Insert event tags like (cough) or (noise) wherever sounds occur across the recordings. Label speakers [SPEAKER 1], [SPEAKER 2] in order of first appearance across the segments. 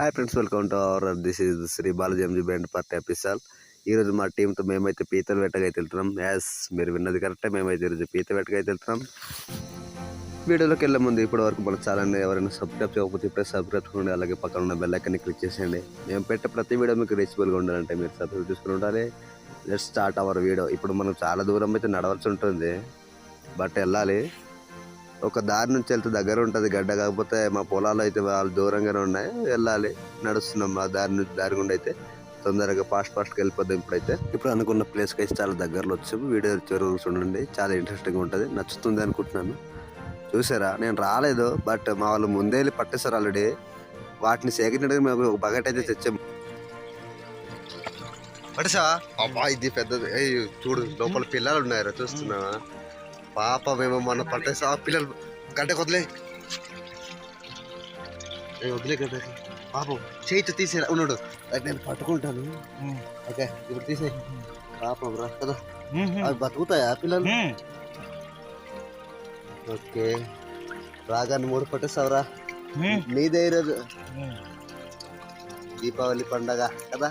[SPEAKER 1] Hi friends welcome to our this is Shri Balaji MG band party episode ఈరోజు మా టీంతో మేమైతే పీతలు వేటకైతే వెళ్తున్నాం. యాస్ మీరు విన్నది కరెక్టే మేమైతే ఈరోజు పీత వేటకైతే వెళ్తున్నాం. వీడియోలోకి వెళ్ళే ముందు ఇప్పటి వరకు మన ఛానల్ని ఎవరైనా సబ్స్క్రైబ్ చేయకపోతే ఇప్పుడే సబ్స్క్రైబ్ చేసుకోండి. అలాగే పక్కన ఉన్న బెల్ క్లిక్ చేసేయండి. మేము పెట్టే ప్రతి వీడియో మీకు రీచబుల్గా ఉండాలంటే మీరు సబ్స్క్రైబ్ చేసుకుని ఉండాలి. లెట్ స్టార్ట్ అవర్ వీడియో ఇప్పుడు మనం చాలా దూరం అయితే నడవలసి ఉంటుంది. బట్ వెళ్ళాలి. ఒక దారి నుంచి వెళ్తే దగ్గర ఉంటుంది గడ్డ. కాకపోతే మా పొలాలు అయితే వాళ్ళు దూరంగానే ఉన్నాయి. వెళ్ళాలి నడుస్తున్నాం ఆ దారి నుంచి దారి గుండా అయితే. తొందరగా ఫాస్ట్ ఫాస్ట్గా వెళ్ళిపోద్దాం ఇప్పుడైతే. ఇప్పుడు అనుకున్న ప్లేస్కి అయితే చాలా దగ్గరలో వచ్చాము వీడియో చివరి చూడండి. చాలా ఇంట్రెస్టింగ్ ఉంటుంది. నచ్చుతుంది అనుకుంటున్నాను. చూసారా? నేను రాలేదు బట్ మా వాళ్ళు ముందే వెళ్ళి పట్టేశారు ఆల్రెడీ వాటిని సేకరించడానికి మేము ఒక బకెట్ అయితే తెచ్చాము పట్టేసా అబ్బా ఇది పెద్దది. చూడు లోపల పిల్లలు ఉన్నారు చూస్తున్నావా? పాప మేము మొన్న పట్టేసా ఆ పిల్లలు గడ్డ వదిలే వదిలే గడ్డ. పాపం చేయితో తీసేరా ఉన్నాడు. అది నేను పట్టుకుంటాను. ఓకే ఇప్పుడు తీసే పాపం రా కదా అవి బతుకుతాయా పిల్లలు? ఓకే. రాగాన్ని మూడు పట్టేసావురా నీదే ఈరోజు దీపావళి పండగ కదా?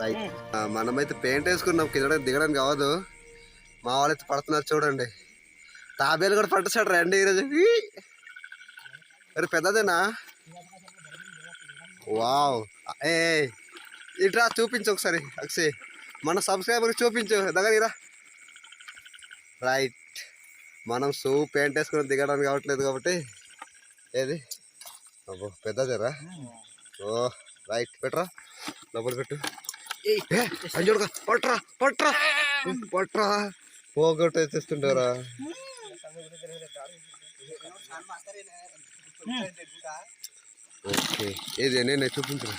[SPEAKER 1] రైట్ మనమైతే పెయింట్ వేసుకున్నాం. కింద దిగడానికి కావదు మా వాళ్ళైతే పడుతున్నారు చూడండి. తాబేలు కూడా పట్టేశాడు రండి ఈరోజు. అరే పెద్దదేనా? వావ్! ఏ ఇట్రా చూపించు ఒకసారి అక్షయ్. మన సబ్స్క్రైబర్కి చూపించు. దగ్గర రైట్. మనం షూ పెయింట్ వేసుకుని దిగడానికి కావట్లేదు కాబట్టి. ఏది? అబ్బో పెద్దదేరా ఓ రైట్. పెట్టరా? లోపల పెట్టు. పట్రా పట్రా పట్రా పోగొట్టు తెస్తుంటారా ఓకే. ఏది నేను చూపించరా?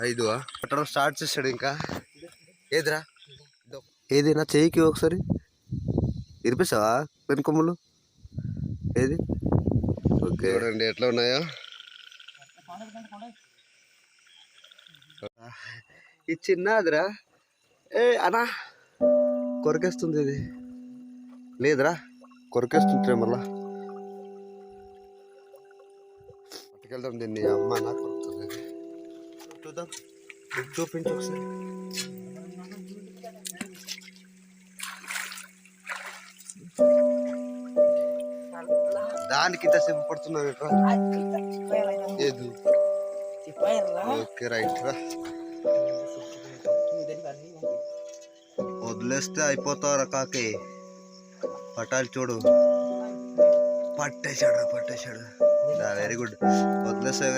[SPEAKER 1] ఐదు పట్టడం స్టార్ట్ చేశాడు ఇంకా. ఏదిరా? ఇదో. ఏది నా చెయ్యికి ఒకసారి. ఇరిపేసావా పెనుకొమ్మలు ఏది? ఓకే. చూడండి ఎట్లా ఉన్నాయో. ఇది చిన్నదిరా. ఏ అనా కొరికేస్తుంది ఇది. లేదురా కొరికేస్తుంది మళ్ళా. పట్టుకెళ్దాం దీన్ని అమ్మ నాకు కొరుకుతుంది. చూద్దాం చూపించు ఒకసారి. దానికి ఇంతసేపు పడుతున్నావు ఏది? ఓకే రైట్ రా. వదిలేస్తే అయిపోతావురా కాకి. పట్టాలి చూడు. పట్టేశాడు. పట్టేశాడు వెరీ గుడ్ వదిలేస్తే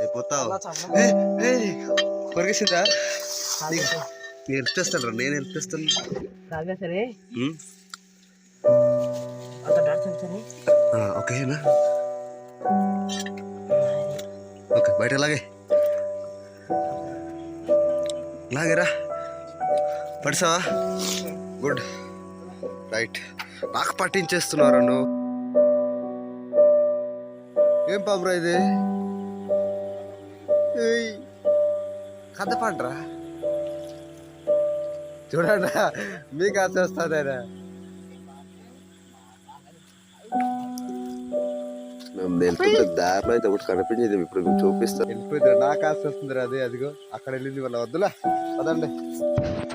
[SPEAKER 1] అయిపోతావు. కొరికేసిందా? నేను హెల్ప్ చేస్తాను రా నేను హెల్ప్ చేస్తాను. ఓకేనా ఓకే బయట లాగే. లాగేరా. పడిసావా? గుడ్. రైట్. బాగా పట్టించేస్తున్నారు నువ్వు? ఏం పాపరా ఇది? కథ పాడరా. చూడరా మీకు ఆశ వస్తుందేనా? మేము వెళ్తుంటే దారిలో అయితే ఒకటి కనిపించేది ఇప్పుడు మీకు చూపిస్తాను వెళ్ళిపోయింది. నాకు ఆశ వస్తుంది అదే అదిగో అక్కడ వెళ్ళింది వాళ్ళ వద్దులా. పదండి.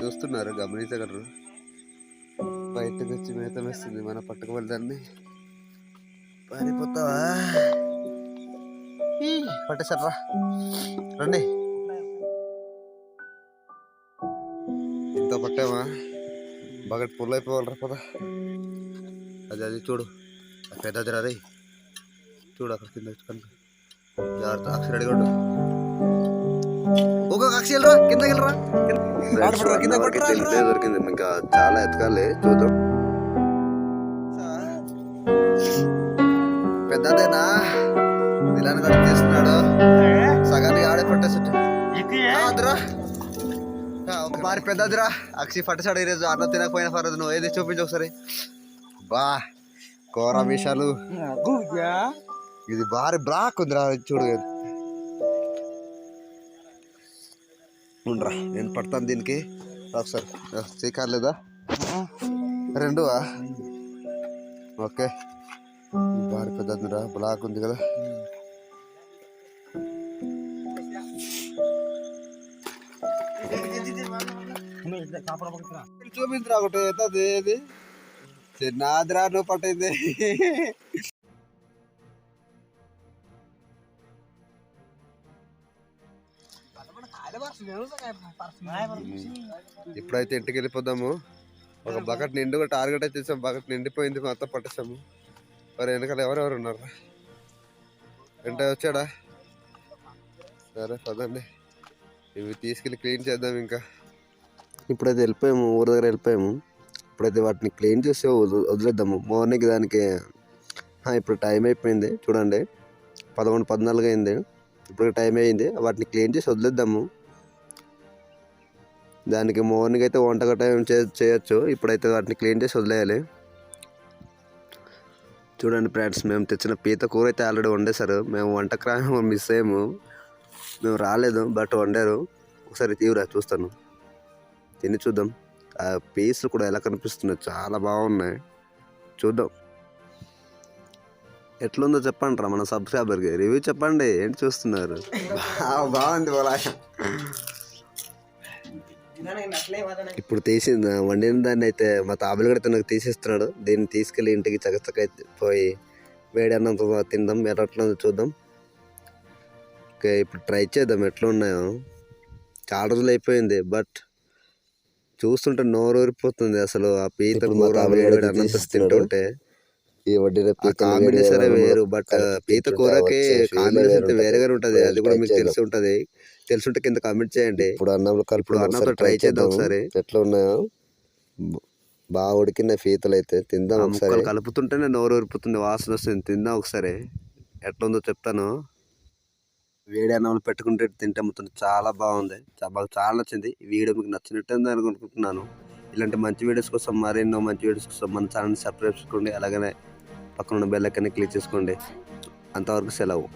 [SPEAKER 1] చూస్తున్నారు గమనించగలరు. బయటకు వచ్చి మేత వేస్తుంది మన పట్టుకు వెళ్దాన్ని పారిపోతావా? ఈ, పట్టేశారా? రండి. ఇంత పట్టామా బకెట్ పుల్ అయిపోవాలరా పద. అది అది చూడు. పెద్దది రే చూడు అక్కడ కింద కనుక జాగ్రత్త అక్షర అడిగాడు ఒక్కొక్క అక్షి వెళ్ళరా? కిందకి వెళ్ళరా? కింద దొరికింది. ఇంకా చాలా ఎతకాలి చూద్దాం. పెద్దదేనా? విలాన్ గడి చేస్తున్నాడు సగానికి ఆడే పట్టేసి అదిరా మరి పెద్దదిరా. అక్షి పట్టేసాడు ఈరోజు అన్నం తినకపోయినా పర్లేదు నువ్వు ఏది చూపించు ఒకసారి. బా కూర విషయాలు. ఇది భారీ బ్లాక్ ఉందిరా చూడు ఉండరా నేను పడతాను దీనికి. ఒకసారి చీకారు రెండు ఓకే. భారీ పెద్దదిరా బ్లాక్ ఉంది కదా. చూపించరా? ఒకటి ఏది చిన్నదిరా నువ్వు పట్టింది. ఇప్పుడైతే ఇంటికి వెళ్ళిపోదాము. ఒక బకెట్ నిండుగా టార్గెట్ అయితే బకెట్ నిండిపోయింది మొత్తం పట్టేసాము మరి వెనకాల ఎవరెవరు ఉన్నారు? వెంట వచ్చాడా? సరే పదండి. ఇవి తీసుకెళ్ళి క్లీన్ చేద్దాం ఇంకా. ఇప్పుడైతే వెళ్ళిపోయాము ఊరి దగ్గర వెళ్ళిపోయాము. ఇప్పుడైతే వాటిని క్లీన్ చేసి వదిలి- వదిలేద్దాము. మార్నింగ్ దానికి ఇప్పుడు టైం అయిపోయింది. చూడండి పదకొండు పద్నాలుగు అయింది. ఇప్పుడు టైం అయింది. వాటిని క్లీన్ చేసి వదిలేద్దాము. దానికి మార్నింగ్ అయితే వంట గట్ట చేయొచ్చు. ఇప్పుడైతే వాటిని క్లీన్ చేసి వదిలేయాలి. చూడండి ఫ్రెండ్స్ మేము తెచ్చిన పీత కూర అయితే ఆల్రెడీ వండేశారు. మేము వంటకు మిస్ అయ్యాము. మేము రాలేదు బట్ వండారు. ఒకసారి తీవ్ర చూస్తాను. తిని చూద్దాం. ఆ పీసులు కూడా ఎలా కనిపిస్తున్నాయి చాలా బాగున్నాయి. చూద్దాం. ఎట్లుందో చెప్పండి రా మన సబ్స్క్రైబర్కి రివ్యూ చెప్పండి ఏంటి చూస్తున్నారు? (laughs) బాగుంది పోలా ఇప్పుడు తీసింది వండిన దాన్ని అయితే మా తాబేలు కూడా నాకు తీసిస్తున్నాడు. దీన్ని తీసుకెళ్ళి ఇంటికి చకచక పోయి వేడి అన్నంతో తిందాం ఎట్లా చూద్దాం. ఓకే ఇప్పుడు ట్రై చేద్దాం ఎట్లా ఉన్నాయో. చాలా రోజులు అయిపోయింది బట్ చూస్తుంటే నోరు ఊరిపోతుంది అసలు ఆ పీత
[SPEAKER 2] ఇప్పుడు మా
[SPEAKER 1] కూర
[SPEAKER 2] తీసిస్తున్నాడు.
[SPEAKER 1] తింటుంటే.
[SPEAKER 2] ఈ వడ్డీల
[SPEAKER 1] ఆ కాంబినేషన్ వేరు బట్ పీత కూరకి కాంబినేషన్ వేరేగానే ఉంటది. అది కూడా మీకు తెలిసి ఉంటది. తెలుసుంటే కింద కామెంట్ చేయండి.
[SPEAKER 2] ఇప్పుడు అన్నంలో కలుపు
[SPEAKER 1] అన్నంతో try చేద్దాం ఒకసారి.
[SPEAKER 2] ఎట్లా ఉన్నాయో. బ- బాగా ఉడికిన పీతలు అయితే తిందాం ఒకసారి.
[SPEAKER 1] కలుపుతుంటేనే నోరు ఊరిపోతుంది వాసన వస్తుంది. తిందాం ఒకసారి. ఎట్లా ఉందో చెప్తాను. వేడి అన్నంలో పెట్టుకుంటే తింటే మొత్తం చాలా బాగుంది. మాకు చాలా నచ్చింది. ఈ వీడియో మీకు నచ్చినట్టు అనుకుంటున్నాను. ఇలాంటి మంచి వీడియోస్ కోసం మరెన్నో మంచి వీడియోస్ కోసం మన ఛానల్ సబ్స్క్రైబ్ చేసుకోండి. అలాగనే పక్కన ఉన్న బెల్ ఐకాన్ని క్లిక్ చేసుకోండి. అంతవరకు సెలవు.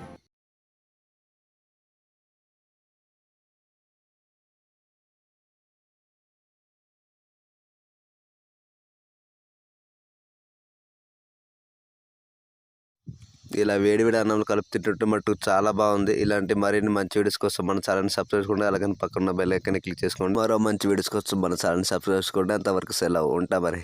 [SPEAKER 1] ఇలా వేడి వేడి అన్నంలో కలిపి తింటుంటే మట్టు చాలా బాగుంది. ఇలాంటి మరిన్ని మంచి వీడియోస్ కోసం మన ఛానల్ సబ్స్క్రైబ్ చేసుకోండి. అలాగే పక్కన బెల్ ఐకాన్ని క్లిక్ చేసుకోండి. మరో మంచి వీడియోస్ కోసం మన ఛానల్ సబ్స్క్రైబ్ చేసుకోండి. అంతవరకు సెలవు. ఉంటా మరి.